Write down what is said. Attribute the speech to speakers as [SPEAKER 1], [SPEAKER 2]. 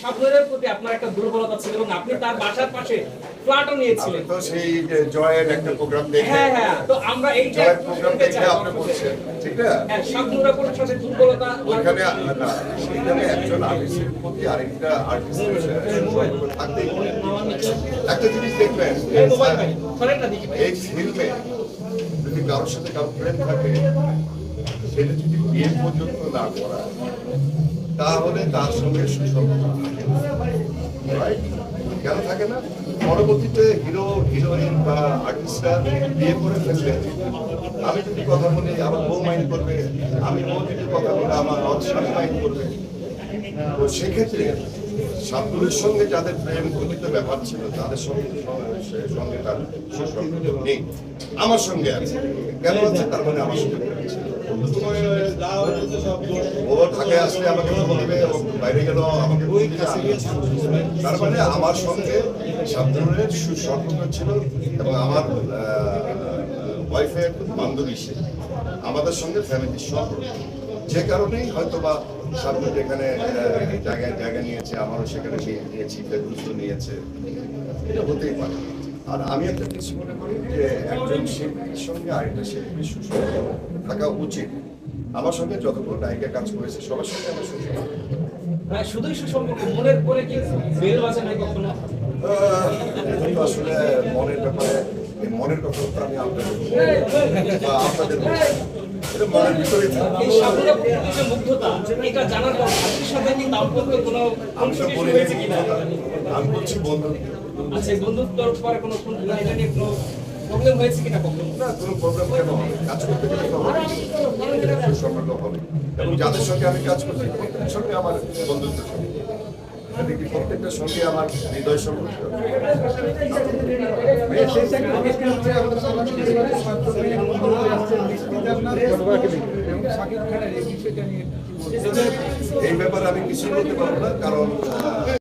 [SPEAKER 1] সাবধানের প্রতি আপনার একটা দুর্বলতা ছিল এবং আপনি তার বাসার পাশে ফ্ল্যাটও নিয়েছিলেন।
[SPEAKER 2] তো সেই জয়ের একটা প্রোগ্রাম দেখে
[SPEAKER 1] হ্যাঁ হ্যাঁ তো আমরা এই যে
[SPEAKER 2] প্রোগ্রাম দেখে আপনি বলছেন ঠিক না?
[SPEAKER 1] হ্যাঁ শাবনুরা কোন সাথে দুর্বলতা
[SPEAKER 2] ওইখানে না সেখানে একজন আর্টিস্টের প্রতি আরেকটা আর্টিস্টের একটা জিনিস দেখবেন
[SPEAKER 1] এই
[SPEAKER 2] ফিল্মে যদি কারোর সাথে কারোর প্রেম থাকে সেটা যদি বিয়ে পর্যন্ত না করা তাহলে তার সঙ্গে সুসম্পর্ক থাকে। কেন থাকে না? পরবর্তীতে হিরো, হিরোইন বা আর্টিস্টরা বিয়ে করে ফেললে, আমি যদি কথা বলি, আমার বউ মাইন্ড করবে, আমি বউ যদি কথা বলি, আমার স্বামী মাইন্ড করবে। তো সেক্ষেত্রে সাবনুরের সঙ্গে যাদের প্রেম গঠিত ব্যাপার ছিল, তাদের সঙ্গে সঙ্গে তার সুসম্পর্ক নেই। আমার সঙ্গে আছে। কেন আছে? তার মানে আমার সঙ্গে ও ঢাকায় আসলে আমাকে বলবে ও বাইরে গেল আমাকে তার মানে আমার সঙ্গে সাবধানের সুসম্পর্ক ছিল এবং আমার ওয়াইফের বান্ধবী সে, আমাদের সঙ্গে ফ্যামিলির সম্পর্ক যে কারণেই হয়তো বা সাবধান যেখানে জায়গায় জায়গা নিয়েছে, আমারও সেখানে নিয়ে নিয়েছি ফেরুস্ত নিয়েছে। এটা হতেই পারে। আর আমি একটা কিছু মনে করি যে একজন শিল্পীর সঙ্গে আরেকটা শিল্পীর সুসম্পর্ক থাকা উচিত। আমার সঙ্গে যতগুলো নায়িকা কাজ করেছে সবার সঙ্গে আমার সুসম্পর্ক।
[SPEAKER 1] হ্যাঁ, শুধুই সুসম্পর্ক মনের করে কি বেল বাজে নাই কখনো?
[SPEAKER 2] আহ, আসলে মনের ব্যাপারে মনের কথা তো আমি আপনাদের বা আপনাদের মনের ভিতরেই থাকে।
[SPEAKER 1] এই সাবনুরা প্রতি যে মুগ্ধতা জানার সাথে কি কোনো হয়েছে কিনা?
[SPEAKER 2] আমি বলছি বন্ধু
[SPEAKER 1] আচ্ছা বন্ধুত্বর পরে কোনো এটা নিয়ে কোনো প্রবলেম হয়েছে কিনা কখনো?
[SPEAKER 2] না কোনো প্রবলেম কেন কাজ করতে গেলে সম্পর্ক হবে। এবং যাদের সঙ্গে আমি কাজ করছি, প্রত্যেকের সঙ্গে আমার বন্ধুত্ব সম্পর্ক এটা কি সঙ্গে আমার হৃদয় সম্পর্ক এই ব্যাপারে আমি কিছু বলতে পারব না, কারণ